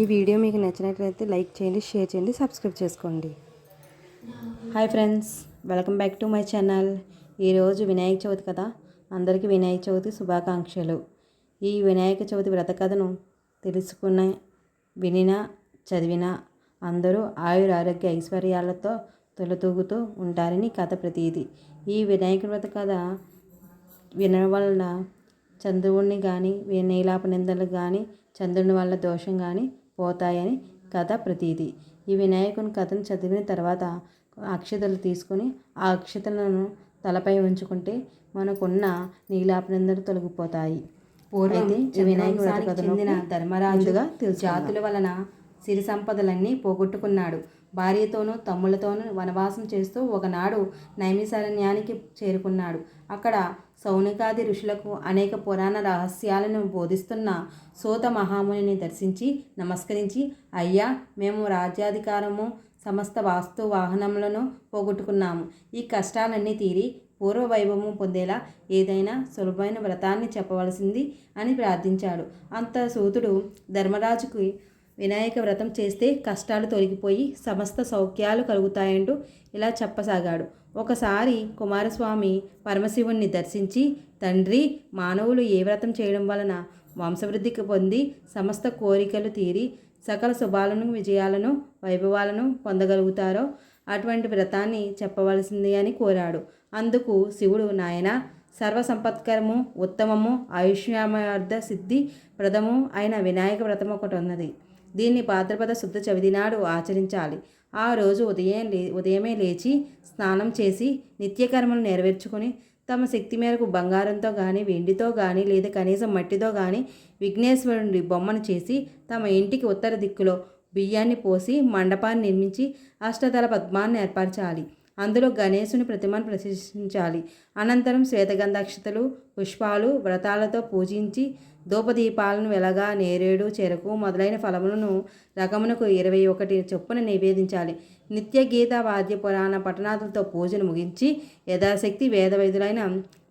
ఈ వీడియో మీకు నచ్చినట్లయితే లైక్ చేయండి షేర్ చేయండి సబ్స్క్రైబ్ చేసుకోండి. Hi friends welcome back to my channel. ఈరోజు వినాయక చవితి కదా అందరికీ వినాయక చవితి శుభాకాంక్షలు. ఈ వినాయక చవితి వ్రత కథను తెలుసుకున్న వినిన చదివిన అందరూ ఆయుర ఆరోగ్య ఐశ్వర్యాలతో తొలతూగుతూ ఉంటారని కథ ప్రతీది. ఈ వినాయక వ్రత కథ వినడం వలన చంద్రుడిని కానీ నీలాప నిందలు కానీ చంద్రుని వల్ల దోషం కానీ పోతాయని కథ ప్రతీది. ఈ వినాయకుని కథను చదివిన తర్వాత అక్షతలు తీసుకొని ఆ అక్షతలను తలపై ఉంచుకుంటే మనకున్న నీలాప నిందలు తొలగిపోతాయి పూర్వైతే ఈ వినాయక వ్రత కథను చెందిన ధర్మరాజుగా. జాతుల వలన సిరి సంపదలన్నీ పోగొట్టుకున్నాడు. భార్యతోనూ తమ్ములతోనూ వనవాసం చేస్తూ ఒకనాడు నైమిసారణ్యానికి చేరుకున్నాడు. అక్కడ సౌనికాది ఋషులకు అనేక పురాణ రహస్యాలను బోధిస్తున్న సూత మహామునిని దర్శించి నమస్కరించి అయ్యా మేము రాజ్యాధికారము సమస్త వాస్తు వాహనములను పోగొట్టుకున్నాము. ఈ కష్టాలన్నీ తీరి పూర్వ వైభవము పొందేలా ఏదైనా సులభమైన వ్రతాన్ని చెప్పవలసింది అని ప్రార్థించాడు. అంత సూతుడు ధర్మరాజుకి వినాయక వ్రతం చేస్తే కష్టాలు తొలగిపోయి సమస్త సౌఖ్యాలు కలుగుతాయంటూ ఇలా చెప్పసాగాడు. ఒకసారి కుమారస్వామి పరమశివుణ్ణి దర్శించి తండ్రి మానవులు ఏ వ్రతం చేయడం వలన వంశవృద్ధికి పొంది సమస్త కోరికలు తీరి సకల శుభాలను విజయాలను వైభవాలను పొందగలుగుతారో అటువంటి వ్రతాన్ని చెప్పవలసింది అని కోరాడు. అందుకు శివుడు నాయన సర్వసంపత్కరము ఉత్తమము ఆయుష్యామార్థ సిద్ధి ప్రదము అయిన వినాయక వ్రతం ఒకటి ఉన్నది. దీన్ని భాద్రపద శుద్ధ చవిదినాడు ఆచరించాలి. ఆ రోజు ఉదయం లే ఉదయమే లేచి స్నానం చేసి నిత్యకర్మలు నెరవేర్చుకొని తమ శక్తి మేరకు బంగారంతో కానీ వెండితో కానీ లేదా కనీసం మట్టితో కానీ విఘ్నేశ్వరుడి బొమ్మను చేసి తమ ఇంటికి ఉత్తర దిక్కులో బియ్యాన్ని పోసి మండపాన్ని నిర్మించి అష్టదళ పద్మాన్ని ఏర్పరచాలి. అందులో గణేశుని ప్రతిమను ప్రతిష్ఠించాలి. అనంతరం శ్వేతగంధాక్షతలు పుష్పాలు వ్రతాలతో పూజించి ధూపదీపాలను వెలగా నేరేడు చెరకు మొదలైన ఫలములను రకమునకు ఇరవై ఒకటి చొప్పున నివేదించాలి. నిత్య గీత వాద్య పురాణ పట్టణాదులతో పూజను ముగించి యథాశక్తి వేద వైద్యులైన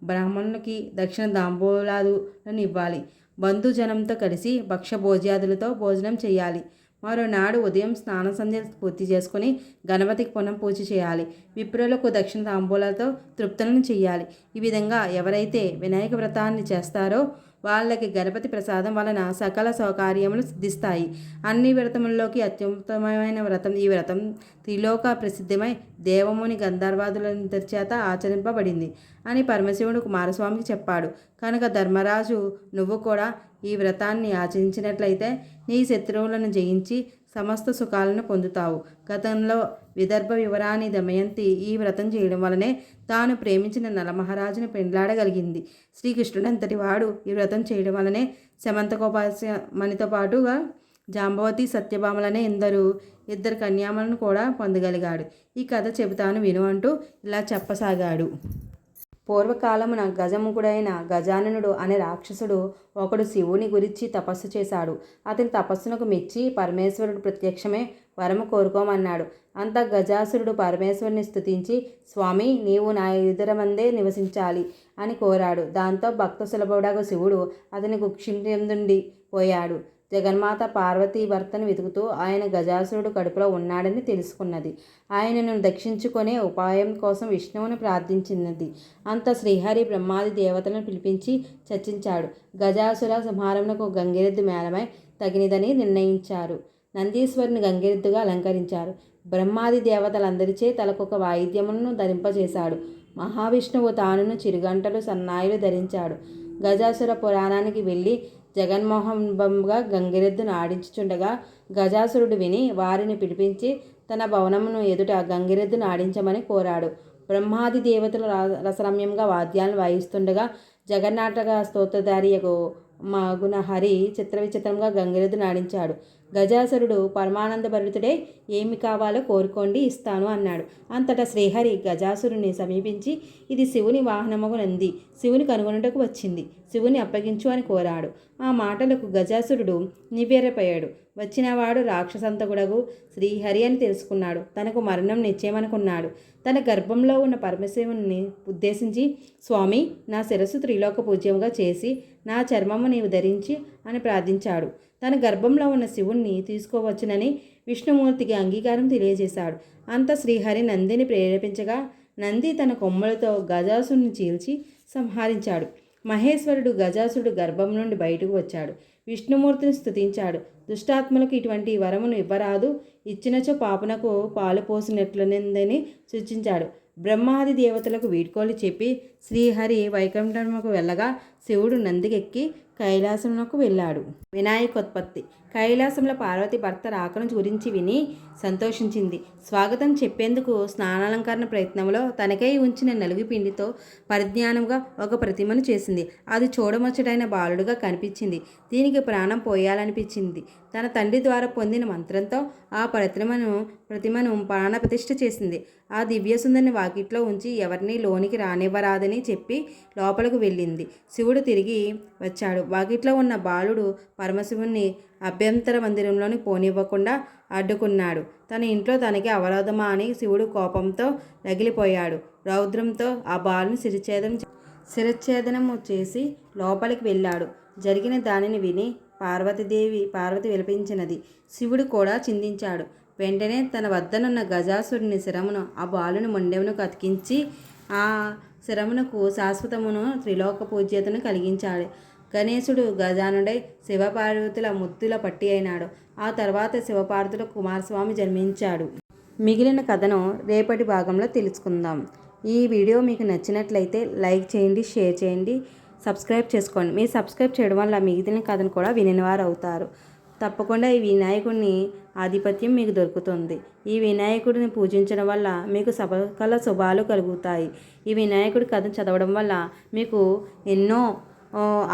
బ్రాహ్మణులకి దక్షిణ దాంబూలాదులను ఇవ్వాలి. బంధుజనంతో కలిసి భక్ష్యభోజ్యాదులతో భోజనం చేయాలి. మరోనాడు ఉదయం స్నాన సంధ్యలు పూర్తి చేసుకుని గణపతికి పునః పూజ చేయాలి. విప్రులకు దక్షిణ తాంబూలతో తృప్తులను చేయాలి ఈ విధంగా ఎవరైతే వినాయక వ్రతాన్ని చేస్తారో వాళ్ళకి గణపతి ప్రసాదం వలన సకల సౌకర్యములు సిద్ధిస్తాయి. అన్ని వ్రతముల్లోకి అత్యుత్తమమైన వ్రతం ఈ వ్రతం త్రిలోక ప్రసిద్ధమై దేవముని గంధర్వాదులందరి చేత ఆచరింపబడింది అని పరమశివుడు కుమారస్వామికి చెప్పాడు. కనుక ధర్మరాజు నువ్వు కూడా ఈ వ్రతాన్ని ఆచరించినట్లయితే నీ శత్రువులను జయించి సమస్త సుఖాలను పొందుతావు. గతంలో విదర్భ వివరాని దమయంతి ఈ వ్రతం చేయడం వలనే తాను ప్రేమించిన నలమహారాజును పెండ్లాడగలిగింది. శ్రీకృష్ణుడంతటి వాడు ఈ వ్రతం చేయడం వలనే శమంతకోపాస్యమణితో పాటుగా జాంబవతి సత్యభామలనే ఎందరు ఇద్దరు కన్యామలను కూడా పొందగలిగాడు. ఈ కథ చెబుతాను విను అంటూ ఇలా చెప్పసాగాడు. పూర్వకాలమున గజముఖుడైన గజాననుడు అనే రాక్షసుడు ఒకడు శివుని గురించి తపస్సు చేశాడు. అతని తపస్సునకు మెచ్చి పరమేశ్వరుడు ప్రత్యక్షమే వరము కోరుకోమన్నాడు. అంత గజాసురుడు పరమేశ్వరుని స్థుతించి స్వామి నీవు నా మందే నివసించాలి అని కోరాడు. దాంతో భక్త సులభుడగు శివుడు అతని క్షించెందుండి పోయాడు. జగన్మాత పార్వతీ భర్తను వెతుకుతూ ఆయన గజాసురుడు కడుపులో ఉన్నాడని తెలుసుకున్నది. ఆయనను దక్షించుకునే ఉపాయం కోసం విష్ణువుని ప్రార్థించినది. అంత శ్రీహరి బ్రహ్మాది దేవతలను పిలిపించి చర్చించాడు. గజాసుర సంహారమునకు గంగిరెద్దు మేళమై తగినదని నిర్ణయించారు. నందీశ్వరుని గంగిరెద్దుగా అలంకరించారు. బ్రహ్మాది దేవతలందరిచే తలకొక వాయిద్యములను ధరింపజేశాడు. మహావిష్ణువు తానును చిరుగంటలు సన్నాయులు ధరించాడు. గజాసుర పురాణానికి వెళ్ళి జగన్మోహన్బంగా గంగిరెద్దును ఆడించుచుండగా గజాసురుడు విని వారిని పిలిపించి తన భవనమును ఎదుట గంగిరెద్దును ఆడించమని కోరాడు. బ్రహ్మాది దేవతలు రసరమ్యంగా వాద్యాలను వాయిస్తుండగా జగన్నాటక స్తోత్రధారియకు మాగున హరి చిత్ర విచిత్రంగా గంగిరెద్దు నాడించాడు. గజాసురుడు పరమానందభరితుడే ఏమి కావాలో కోరుకోండి ఇస్తాను అన్నాడు. అంతటా శ్రీహరి గజాసురుని సమీపించి ఇది శివుని వాహనముగు నంది శివుని కనుగొనుటకు వచ్చింది శివుని అప్పగించు అని కోరాడు. ఆ మాటలకు గజాసురుడు నివ్వెరపోయాడు. వచ్చినవాడు రాక్షసంతకుడగు శ్రీహరి అని తెలుసుకున్నాడు. తనకు మరణం నిశ్చయమనుకున్నాడు. తన గర్భంలో ఉన్న పరమశివుని ఉద్దేశించి స్వామి నా శిరస్సు త్రిలోక పూజ్యముగా చేసి నా చర్మము నీవు ధరించి అని ప్రార్థించాడు. తన గర్భంలో ఉన్న శివుణ్ణి తీసుకోవచ్చునని విష్ణుమూర్తికి అంగీకారం తెలియజేశాడు. అంత శ్రీహరి నందిని ప్రేరేపించగా నంది తన కొమ్మలతో గజాసుని చీల్చి సంహరించాడు. మహేశ్వరుడు గజాసుడు గర్భం నుండి బయటకు వచ్చాడు. విష్ణుమూర్తిని స్థుతించాడు దుష్టాత్మలకు ఇటువంటి వరమును ఇవ్వరాదు. ఇచ్చినచో పాపనకు పాలు పోసినట్లనిందని సూచించాడు. బ్రహ్మాది దేవతలకు వీడ్కోలు చెప్పి శ్రీహరి వైకుంఠముకు వెళ్ళగా శివుడు నందికెక్కి కైలాసంలోకి వెళ్ళాడు. వినాయకోత్పత్తి. కైలాసంలో పార్వతి భర్త రాకను గురించి విని సంతోషించింది. స్వాగతం చెప్పేందుకు స్నానాలంకరణ ప్రయత్నంలో తనకై ఉంచిన నలుగు పిండితో పరిజ్ఞానంగా ఒక ప్రతిమను చేసింది. అది చూడముచ్చటైన బాలుడుగా కనిపించింది. దీనికి ప్రాణం పోయాలనిపించింది. తన తండ్రి ద్వారా పొందిన మంత్రంతో ఆ ప్రతిమను ప్రతిమను ప్రాణప్రతిష్ఠ చేసింది. ఆ దివ్యసుందరిని వాకిట్లో ఉంచి ఎవరిని లోనికి రానివ్వరాదని చెప్పి లోపలికి వెళ్ళింది. శివుడు తిరిగి వచ్చాడు. వాకిట్లో ఉన్న బాలుడు పరమశివుణ్ణి అభ్యంతర మందిరంలోని పోనివ్వకుండా అడ్డుకున్నాడు. తన ఇంట్లో తనకి అవరోధమా అని శివుడు కోపంతో రగిలిపోయాడు. రౌద్రంతో ఆ బాలుని శిరఛేదం శిరఛేదనము చేసి లోపలికి వెళ్ళాడు. జరిగిన దానిని విని పార్వతీదేవి పార్వతి విలపించినది. శివుడు కూడా చిందించాడు. వెంటనే తన వద్దనున్న గజాసురుని శిరమును ఆ బాలుని మొండెమునకు అతికించి ఆ శిరమునకు శాశ్వతమును త్రిలోక పూజ్యతను కలిగించాడు. గణేశుడు గజానుడై శివపార్వతుల ముత్తుల పట్టి అయినాడు. ఆ తర్వాత శివపార్వతుల కుమారస్వామి జన్మించాడు. మిగిలిన కథను రేపటి భాగంలో తెలుసుకుందాం. ఈ వీడియో మీకు నచ్చినట్లయితే లైక్ చేయండి షేర్ చేయండి. సబ్స్క్రైబ్ చేసుకోండి. మీరు సబ్స్క్రైబ్ చేయడం వల్ల మిగిలిన కథను కూడా వినినవారు అవుతారు. తప్పకుండా ఈ వినాయకుడిని ఆధిపత్యం మీకు దొరుకుతుంది. ఈ వినాయకుడిని పూజించడం వల్ల మీకు సకల శుభాలు కలుగుతాయి. ఈ వినాయకుడి కథ చదవడం వల్ల మీకు ఎన్నో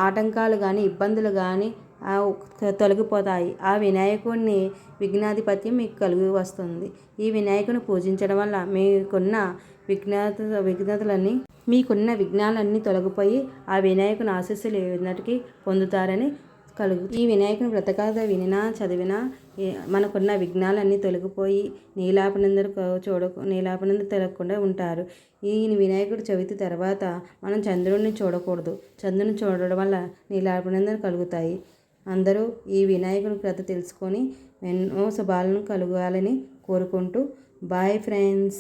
ఆటంకాలు కానీ ఇబ్బందులు కానీ తొలగిపోతాయి. ఆ వినాయకుడిని విఘ్నాధిపత్యం మీకు కలిగి వస్తుంది. ఈ వినాయకుని పూజించడం వల్ల మీకున్న విఘ్నత విఘ్నతలన్నీ మీకున్న విఘ్నాలన్నీ తొలగిపోయి ఆ వినాయకుని ఆశీస్సులు ఎన్నటికీ పొందుతారని కలుగు ఈ వినాయకుని వ్రతకథ వినినా చదివినా మనకున్న విఘ్నాలన్నీ తొలగిపోయి నీలాపనందరు చూడ నీలాపనందరు తిరగకుండా ఉంటారు. ఈ వినాయకుడు చవితి తర్వాత మనం చంద్రుడిని చూడకూడదు. చంద్రుని చూడడం వల్ల నీలాపనందరు కలుగుతాయి. అందరూ ఈ వినాయకుని కథ తెలుసుకొని ఎన్నో శుభాలను కలగాలని కోరుకుంటూ బాయ్ ఫ్రెండ్స్